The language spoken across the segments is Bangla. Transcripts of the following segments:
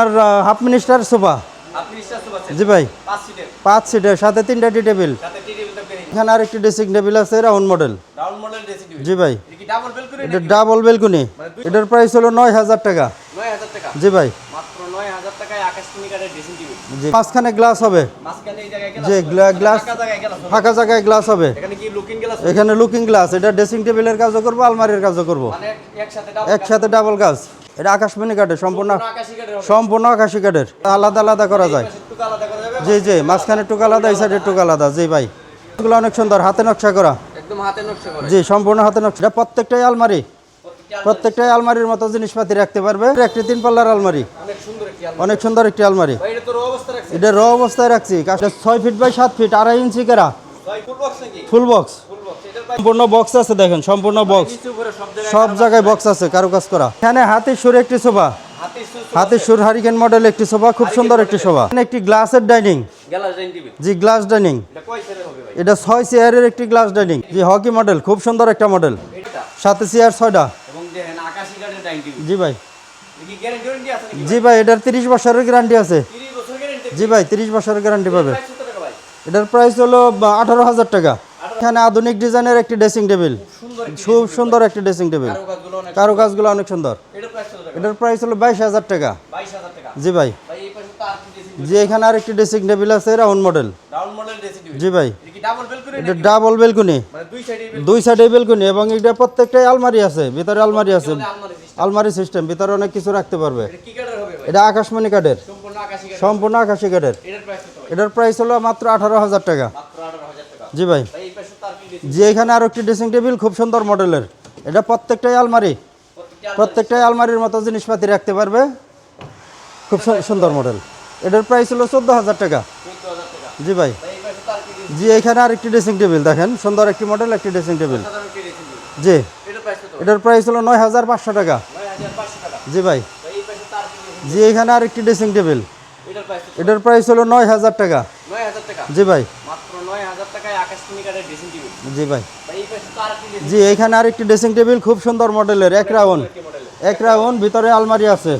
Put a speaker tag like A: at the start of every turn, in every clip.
A: আর হাফ মিনিস্টার সোফা জি ভাই।
B: পাঁচ সিটের
A: সাথে তিনটা টি টেবিল। এখানে আর একটি ড্রেসিং টেবিল আছে রাউন্ড মডেল জি ভাই।
B: এটা ডাবল
A: বেলকুনি এটার প্রাইস হলো নয় হাজার টাকা। জি ভাই। মাঝখানে গ্লাস হবে। যে
B: গ্লাস ফাঁকা জায়গায় গ্লাস
A: হবে।
B: এখানে লুকিং গ্লাস
A: এটা ড্রেসিং টেবিলের কাজও করব আলমারির কাজও করব।
B: মানে একসাথে ডাবল
A: একসাথে ডাবল গাছ এটা আকাশমণি কাঠের সম্পূর্ণ সম্পূর্ণ আকাশি কাঠের আলাদা আলাদা করা যায়। জি জি মাঝখানে টুক আলাদা এই সাইডের টুক আলাদা। জি ভাই। এগুলো অনেক সুন্দর হাতে নকশা করা।
B: একদম হাতে নকশা করে।
A: জি সম্পূর্ণ হাতে নকশা। এটা প্রত্যেকটাই আলমারি। প্রত্যেকটাই আলমারির মতো জিনিসপাতি রাখতে পারবে। একটি তিন পাল্লার আলমারি।
B: অনেক সুন্দর একটি আলমারি। এটা রো
A: অবস্থায় রাখছি। ছয় ফিট বাই সাত ফিট আড়াই ইঞ্চি কেরা।
B: ফুল বক্স
A: সম্পূর্ণ বক্স আছে দেখেন সম্পূর্ণ বক্স
B: সব জায়গায়
A: বক্স আছে। কারুকাজ করা এখানে হাতির সুর একটি সোফা
B: হাতে
A: হাতির সুর হারিকেন মডেল একটি সোফা খুব সুন্দর একটি সোফা এখানে একটি গ্লাসের ডাইনিং জি গ্লাস ডাইনিং
B: এটা
A: ছয় চেয়ারের একটি গ্লাস ডাইনিং জি হকি মডেল খুব সুন্দর একটা মডেল সাথে চেয়ার ছয়টা। জি ভাই। জি ভাই? এটার তিরিশ বছরের গ্যারান্টি আছে।
B: 30 বছর গ্যারান্টি
A: জি ভাই তিরিশ বছরের গ্যারান্টি পাবে। এটার প্রাইস হলো আঠারো হাজার টাকা। এখানে আধুনিক ডিজাইনের একটি ড্রেসিং টেবিল। খুব সুন্দর একটি ড্রেসিং টেবিল।
B: কারও কাজগুলো অনেক
A: সুন্দর।
B: এটার প্রাইস
A: হলো বাইশ হাজার টাকা। জি ভাই। জি, এখানে আর একটি ড্রেসিং টেবিল আছে রাউন্ড মডেল। জি ভাই।
B: এটা ডাবল
A: বেলকুনি।
B: দুই সাইডে বেল
A: বেলকুনি এবং এটা প্রত্যেকটাই আলমারি আছে, ভিতরে আলমারি আছে।
B: আলমারি সিস্টেম,
A: ভিতরে অনেক কিছু রাখতে পারবে।
B: এটা
A: আকাশমণি কাঠের।
B: সম্পূর্ণ আকাশি
A: কাঠের।
B: এটার প্রাইস
A: হলো মাত্র আঠারো হাজার টাকা
B: মাত্র 18000 টাকা।
A: জি ভাই। যে এখানে আরও একটি ড্রেসিং টেবিল খুব সুন্দর মডেলের। এটা প্রত্যেকটাই আলমারি। প্রত্যেকটাই আলমারির মতো জিনিসপাতি রাখতে পারবে। খুব সুন্দর মডেল। এটার প্রাইস হলো চোদ্দ হাজার টাকা। জি ভাই। জি এখানে আর একটি ড্রেসিং টেবিল দেখেন। সুন্দর একটি মডেল একটি ড্রেসিং টেবিল জি।
B: এটার প্রাইস
A: হলো নয় হাজার পাঁচশো টাকা। জি ভাই। জি এখানে আর একটি ড্রেসিং টেবিল
B: এটার প্রাইস
A: হলো নয় হাজার টাকা। জি ভাই।
B: মাত্র 9000 টাকায় আকাশমণি কাঠের ড্রেসিং টেবিল
A: জি ভাই। জি এখানে আর একটি ড্রেসিং টেবিল খুব সুন্দর মডেলের এক রাউন্ড এক রাউন্ড ভিতরে আলমারি আছে।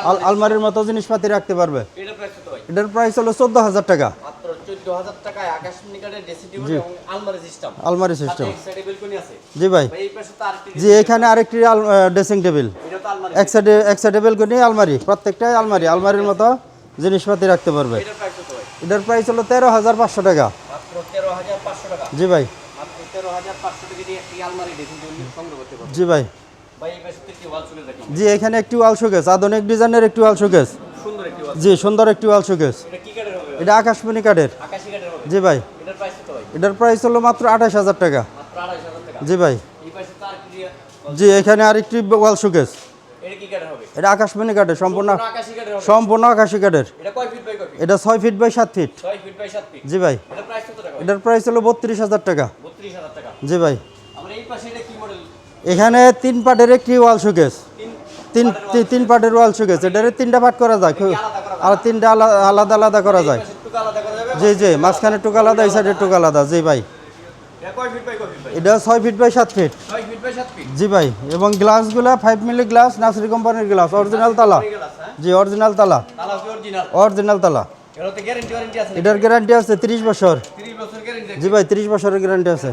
A: আল- আলমারির মতো জিনিসপাতি রাখতে পারবে।
B: এটার প্রাইস
A: হলো চোদ্দ হাজার টাকা।
B: মাত্র 14000 টাকায় আকাশমণি কাঠের ড্রেসিং টেবিল এবং আলমারি সিস্টেম
A: জি ভাই। জি এখানে আরেকটি ড্রেসিং টেবিল এক সাইডে এক সাইডে বেলকনি আলমারি। প্রত্যেকটাই আলমারি। আলমারির মতো জিনিসপাতি রাখতে পারবে।
B: এটার প্রাইস
A: হলো তেরো হাজার পাঁচশো টাকা
B: মাত্র 13500 টাকা।
A: জি ভাই।
B: মাত্র 13500 টাকা দিয়ে একটি আলমারি ড্রেসিং টেবিল সংগ্রহ করতে পারবেন।
A: জি ভাই। জি এখানে একটি ওয়াল শোকেস আধুনিক ডিজাইনের একটি ওয়াল শোকেস জি সুন্দর একটি ওয়াল শোকেস
B: এটা
A: আকাশমণি কাঠের। জি ভাই।
B: এটার প্রাইস
A: হলো মাত্র আঠাশ হাজার টাকা।
B: মাত্র 28000 টাকা।
A: জি ভাই। জি এখানে আরেকটি ওয়াল শোকেস
B: এটা
A: আকাশমণি কাঠের সম্পূর্ণ সম্পূর্ণ আকাশি কাঠের
B: এটা কয় ফিট? বাই কয় ফিট
A: ছয় ফিট বাই সাত ফিট।
B: 6 feet by 7 feet?
A: জি ভাই।
B: এটার প্রাইস কত টাকা
A: এটার প্রাইস হলো বত্রিশ হাজার টাকা।
B: 32000 টাকা।
A: জি ভাই।
B: আমরা এই পাশে এটা কি মডেল
A: এখানে তিন পার্টের একটি ওয়াল শোকেস
B: তিন
A: তিন পার্টের ওয়াল শোকেস এটারে তিনটা পার্ট করা যায়। আর তিনটা আলা- আলাদা আলাদা করা যায়। জি জি। মাঝখানে টুক আলাদা এই সাইডে টুক আলাদা। জি ভাই।
B: এটা
A: ছয় ফিট বাই সাত ফিট।
B: 6 feet by 7 feet.
A: জি ভাই। এবং গ্লাসগুলা ফাইভ মিলি গ্লাস নার্সারি কোম্পানির গ্লাস অরিজিনাল তালা। জি অরিজিনাল তালা।
B: তালা কি অরিজিনাল
A: অরিজিনাল তালা।
B: এটাতে গ্যারান্টি ওয়ারেন্টি আছে
A: এটার গ্যারান্টি আছে তিরিশ বছর।
B: 30 বছর গ্যারান্টি
A: জি ভাই তিরিশ বছরের গ্যারান্টি আছে।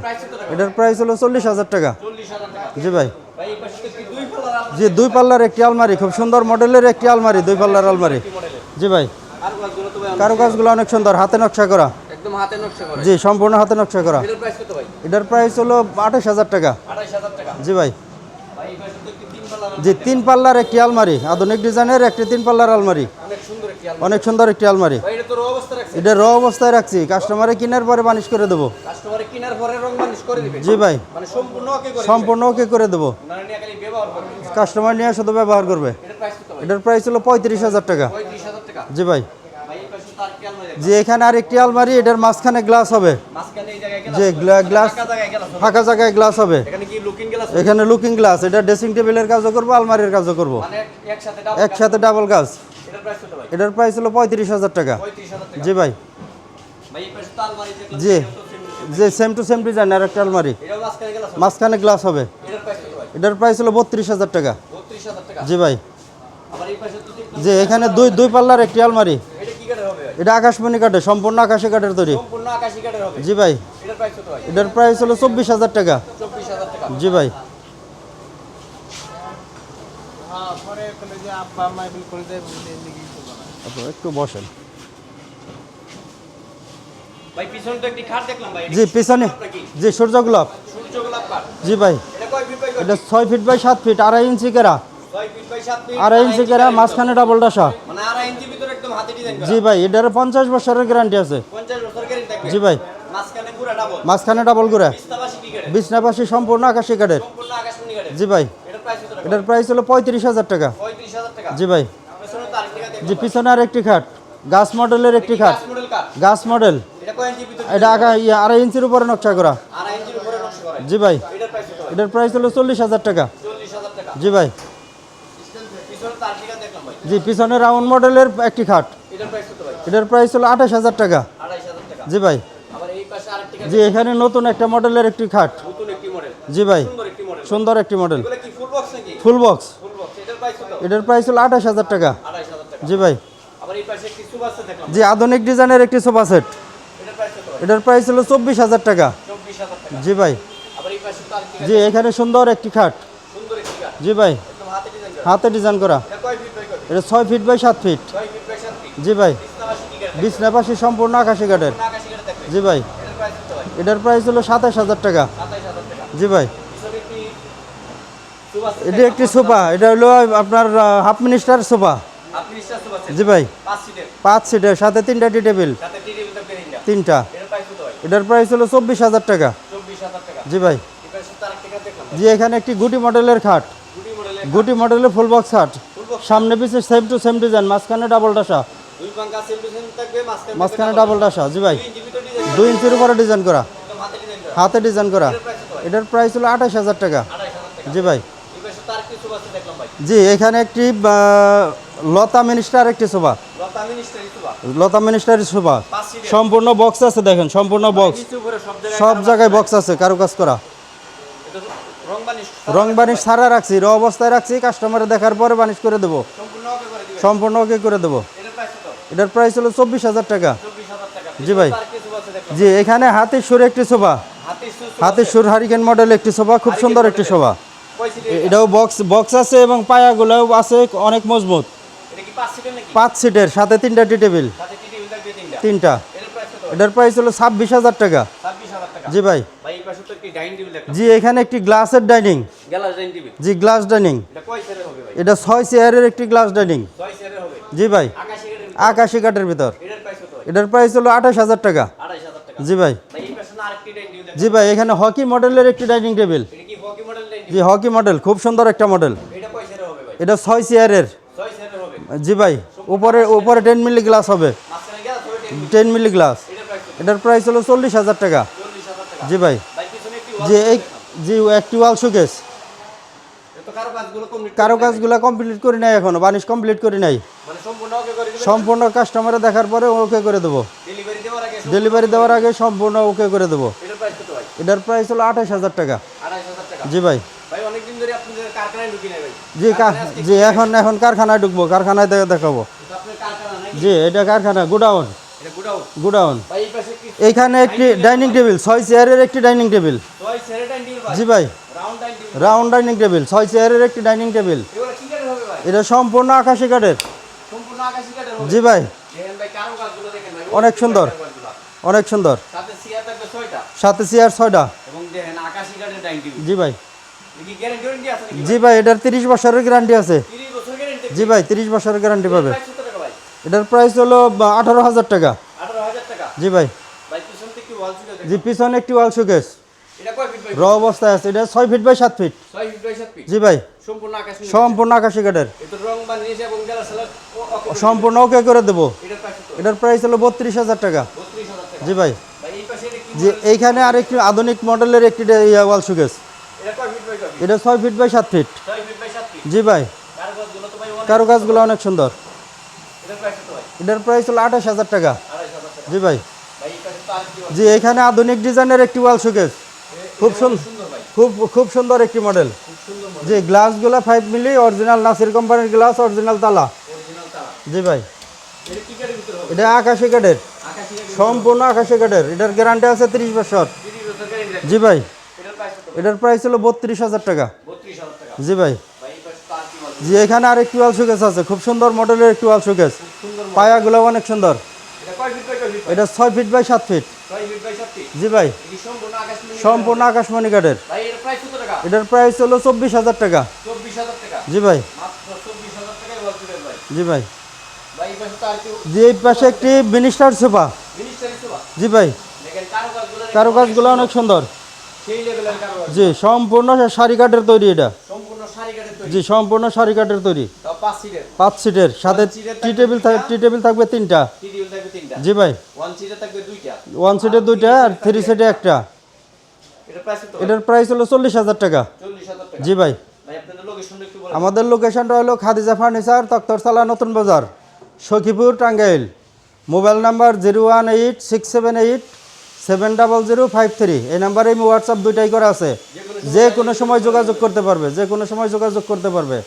A: এটার প্রাইস হলো চল্লিশ হাজার টাকা।
B: 40000 টাকা।
A: জি ভাই।
B: ভাই এই পাশে কি দুই পাল্লার আলমারি
A: জি দুই পাল্লার একটি আলমারি খুব সুন্দর মডেলের একটি আলমারি দুই পাল্লার আলমারি। জি ভাই।
B: আরগুলো তো ভাই অনেক-
A: কারুকাজগুলো অনেক সুন্দর হাতে নকশা করা।
B: একদম হাতে নকশা করে।
A: জি সম্পূর্ণ হাতে নকশা করা।
B: এটার প্রাইস কত ভাই?
A: এটার প্রাইস হলো আঠাশ হাজার টাকা।
B: 28000 টাকা।
A: জি ভাই
B: এই পাশে তো কি তিন পাল্লার
A: জি তিন পাল্লার একটি আলমারি আধুনিক ডিজাইনের একটি তিন পাল্লার আলমারি।
B: অনেক সুন্দর একটি আলমারি। এটা রো
A: অবস্থায় রাখছি কাস্টমারে কেনার পরে বানিশ করে দেবো। জি ভাই।
B: মানে সম্পূর্ণ ওকে করে
A: দেবো।
B: মানে
A: কাস্টমার নিয়ে শুধু ব্যবহার করবে।
B: এটার প্রাইস
A: হলো পঁয়ত্রিশ হাজার টাকা। জি ভাই
B: ভাই এই পাশে তার কি আলমারি
A: যে এখানে আর একটি আলমারি এটার মাঝখানে গ্লাস হবে। যে গ্লাস
B: ফাঁকা জায়গায়
A: গ্লাস হবে।
B: এখানে লুকিং গ্লাস
A: এটা ড্রেসিং টেবিলের কাজও করব আলমারির কাজও করব।
B: মানে একসাথে ডাবল
A: গাছ
B: এটার প্রাইস
A: হলো পঁয়ত্রিশ হাজার টাকা। জি ভাই। জি। যে সেম টু সেম ডিজাইন আর একটা আলমারি।
B: মাঝখানে
A: গ্লাস হবে।
B: এটার প্রাইস
A: হলো বত্রিশ হাজার টাকা। জি ভাই। যে এখানে দুই দুই পাল্লার একটি আলমারি।
B: এটা
A: আকাশমণি কাঠের সম্পূর্ণ আকাশি কাঠের তৈরি। জি ভাই।
B: এটার প্রাইস
A: হলো চব্বিশ হাজার টাকা। জি ভাই।
C: হ্যাঁ
A: একটু বসেন। জি পিছনে। জি সূর্য গোলাপ।
B: কাঠ
A: জি ভাই।
B: এটা
A: ছয় ফিট বাই সাত ফিট আড়াই ইঞ্চি কেরা? আড়াই ইঞ্চি কেরা মাঝখানে ডাবল ডাসা
B: আড়াই ইঞ্চি ভিতরে একদম হাতে ডিজাইন করা।
A: জি ভাই এটার পঞ্চাশ বছরের গ্যারান্টি আছে।
B: গ্যারেন্টি থাকবে।
A: জি ভাই।
B: মাঝখানে ডাবল
A: মাঝখানে ডাবল বিছনাপাশি সম্পূর্ণ আকাশি কাঠের।
B: সম্পূর্ণ আকাশমণি কাঠের
A: জি ভাই।
B: এটার প্রাইস কত
A: এটার প্রাইস হলো পঁয়ত্রিশ হাজার টাকা। জি ভাই। জি পিছনে আর একটি খাট। গাছ মডেলের একটি খাট। গাছ মডেল
B: এটা
A: আগা আড়াই ইঞ্চির উপরে নকশা করা। জি ভাই।
B: এটার প্রাইস
A: হলো চল্লিশ হাজার টাকা। জি ভাই
B: পিছনে তো আরেকটি কাঠ দেখলাম ভাই
A: জি পিছনে রাউন্ড মডেলের একটি খাট।
B: এটার প্রাইস
A: হলো আঠাশ হাজার টাকা। জি ভাই। জি এখানে নতুন একটা মডেলের একটি খাট। জি ভাই।
B: সুন্দর একটি মডেল ফুল বক্স এটার প্রাইস
A: হলো আঠাশ হাজার টাকা। জি ভাই। জি আধুনিক ডিজাইনের একটি সোফা সেট
B: এটার প্রাইস
A: হলো চব্বিশ হাজার টাকা। জি ভাই। জি এখানে সুন্দর একটি খাট। জি ভাই।
B: হাতে ডিজাইন করা। এটা
A: ছয় ফিট বাই সাত ফিট জি ভাই।
B: কি
A: বিছনাপাশি সম্পূর্ণ আকাশি কাঠের জি ভাই।
B: এটার প্রাইস
A: হলো সাতাশ হাজার টাকা। জি ভাই। এটি একটি সোফা এটা হলো আপনার হাফ মিনিস্টার সোফা জি ভাই।
B: পাঁচ সিটের
A: সাথে তিনটা টি টেবিল।
B: তিনটা। এটার প্রাইস
A: হলো চব্বিশ হাজার টাকা। জি ভাই।
B: পাশে
A: জি এখানে একটি গুটি মডেলের খাট।
B: গুটি মডেলের
A: ফুল বক্স খাট। সামনে পিছে সেম টু সেম ডিজাইন মাঝখানে ডাবল ডাসা
B: দুই পাঙ্কা সেম টু সেম থাকবে মাঝখানে
A: ডাবল ডাসা জি ভাই।
B: দুই
A: ইঞ্চির উপরে ডিজাইন করা।
B: হাতে ডিজাইন করা। এটার প্রাইস
A: হলো আঠাশ হাজার টাকা। জি ভাই। জি এখানে একটি লতা মিনিস্টার একটি সোফা
B: লতা মিনিস্টার
A: সোফা সম্পূর্ণ বক্স আছে দেখেন সম্পূর্ণ বক্স
B: সব জায়গায়
A: বক্স আছে কারুকাজ করা।
B: রং বানিশ
A: সারা রাখছি র অবস্থায় রাখছি কাস্টমারে দেখার পরে বানিশ করে দেবো।
B: সম্পূর্ণ ওকে করে
A: দেবো।
B: এটার প্রাইস
A: হলো চব্বিশ হাজার টাকা। জি ভাই। জি এখানে হাতির সুর একটি সোফা
B: হাতির
A: সুর হারিকেন মডেল একটি সোফা খুব সুন্দর একটি সোফা এটাও বক্স বক্স আছে এবং পায়াগুলোও আছে অনেক মজবুত।
B: পাঁচ সিটের
A: সাথে তিনটা টি টেবিল।
B: তিনটা। এটার প্রাইস
A: হলো ছাব্বিশ হাজার টাকা। জি ভাই। জি এখানে একটি গ্লাসের ডাইনিং। জি গ্লাস ডাইনিং।
B: এটা
A: ছয় চেয়ারের একটি গ্লাস ডাইনিং। জি ভাই।
B: আকাশি কাঠের
A: ভিতর।
B: এটার প্রাইস
A: হলো আঠাশ হাজার টাকা। জি ভাই। জি ভাই এখানে হকি মডেলের একটি ডাইনিং টেবিল। জি হকি মডেল খুব সুন্দর একটা মডেল।
B: এটা
A: ছয় চেয়ারের। জি ভাই উপরে উপরে টেন মিলি গ্লাস হবে। টেন মিলি গ্লাস
B: এটার প্রাইস
A: হলো চল্লিশ হাজার টাকা। জি ভাই।
B: ওয়াল
A: এই জি একটি ওয়াল শোকেস
B: কারও কাজগুলো কমপ্লিট
A: কারও নাই এখনও বানিশ কমপ্লিট করি নাই।
B: সম্পূর্ণ
A: কাস্টমারে দেখার পরে ওকে করে দেবো।
B: ডেলিভারি দেওয়ার আগে
A: সম্পূর্ণ ওকে করে দেবো।
B: এটার প্রাইস
A: হলো আঠাশ হাজার টাকা। জি ভাই। জি জি এখন এখন কারখানায় ঢুকবো কারখানায় দেখে দেখাবো। জি এটা কারখানা গুডাউন।
B: গুডাউন।
A: এইখানে একটি ডাইনিং টেবিল ছয় চেয়ারের একটি ডাইনিং টেবিল
B: ছয় সেরে ডাইনিং টেবিল ভাই
A: জি ভাই।
B: রাউন্ড ডাইনিং টেবিল
A: ছয় চেয়ারের একটি ডাইনিং টেবিল এটা সম্পূর্ণ আকাশি কাঠের। জি ভাই। অনেক সুন্দর। অনেক সুন্দর।
B: সাথে চেয়ার ছয়টা।
A: জি ভাই। জি ভাই এটার তিরিশ বছরের গ্যারান্টি আছে।
B: 30 বছর গ্যারান্টি
A: জি ভাই তিরিশ বছরের গ্যারান্টি পাবে। এটার প্রাইস হলো আঠারো হাজার টাকা। জি ভাই। জি পিছনে একটি ওয়াল
B: ভাই
A: র অবস্থায় আছে এটা ছয় ফিট বাই সাত ফিট
B: 6 ফিট বাই 7 ফিট
A: জি ভাই।
B: সম্পূর্ণ আকাশি
A: সম্পূর্ণ কাঠের। ওকে করে দেবো।
B: এটার প্রাইস
A: হলো বত্রিশ হাজার টাকা। জি ভাই। যে এইখানে আর একটি আধুনিক মডেলের একটি ওয়াল শোকেস
B: এটা
A: ছয় ফিট বাই সাত ফিট
B: 6 ফিট বাই 7 ফিট
A: জি ভাই।
B: তো ভাই অনেক
A: সুন্দর।
B: এটার প্রাইস
A: হলো আঠাশ হাজার টাকা। জি ভাই। জি এখানে আধুনিক ডিজাইনের একটি ওয়াল শোকেস খুব সুন্দর খুব খুব সুন্দর একটি মডেল জি গ্লাসগুলো ফাইভ মিলি অরিজিনাল নাসির কোম্পানির গ্লাস অরিজিনাল তালা। জি ভাই।
B: এটা
A: আকাশি কাঠের। সম্পূর্ণ আকাশি কাঠের। এটার গ্যারান্টি আছে তিরিশ বছর।
B: 30 বছর গাড়ি রাখবে
A: জি ভাই।
B: এটার প্রাইস
A: হলো বত্রিশ হাজার টাকা। জি ভাই। জি, এখানে আরেকটি ওয়াল শোকেস আছে। খুব সুন্দর মডেলের একটি ওয়াল পায়াগুলো অনেক সুন্দর।
B: এটা কয় ফিট বাই কয় ফিট
A: ছয় ফিট বাই সাত ফিট
B: 6 ফিট বাই 7 ফিট
A: জি ভাই
B: সম্পূর্ণ আকাশমণি
A: কাঠের। এটার প্রাইস হলো চব্বিশ হাজার টাকা।
B: 24000 টাকা।
A: জি ভাই।
B: মাত্র 24000 টাকায় ওয়াল ফিটের ভাই।
A: জি ভাই।
B: ভাই পাশে
A: জি এই পাশে একটি মিনিস্টার সোফা জি ভাই।
B: কারুকাজগুলো
A: অনেক সুন্দর। জি সম্পূর্ণ শাড়ি কাঠের তৈরি এটা। জি সম্পূর্ণ শাড়ি কাঠের তৈরি
B: পাঁচ সিটের।
A: সাথে টি টেবিল থাকবে টি টেবিল থাকবে তিনটা। জি ভাই।
B: ওয়ান সিটে দুইটা।
A: সিটের দুইটা আর থ্রি সিটে একটা। এটার প্রাইস হলো চল্লিশ হাজার টাকা। জি ভাই। আমাদের লোকেশনটা হলো খাদিজা ফার্নিচার তক্তরসালা নতুন বাজার। Sakhipur Tangail. Mobile number zero one eight six seven eight seven double zero five three এই নাম্বারে হোয়াটসঅ্যাপ দুইটাই করা আছে। যে কোনো সময় যোগাযোগ করতে পারবে, যে কোনো সময় যোগাযোগ করতে পারবে।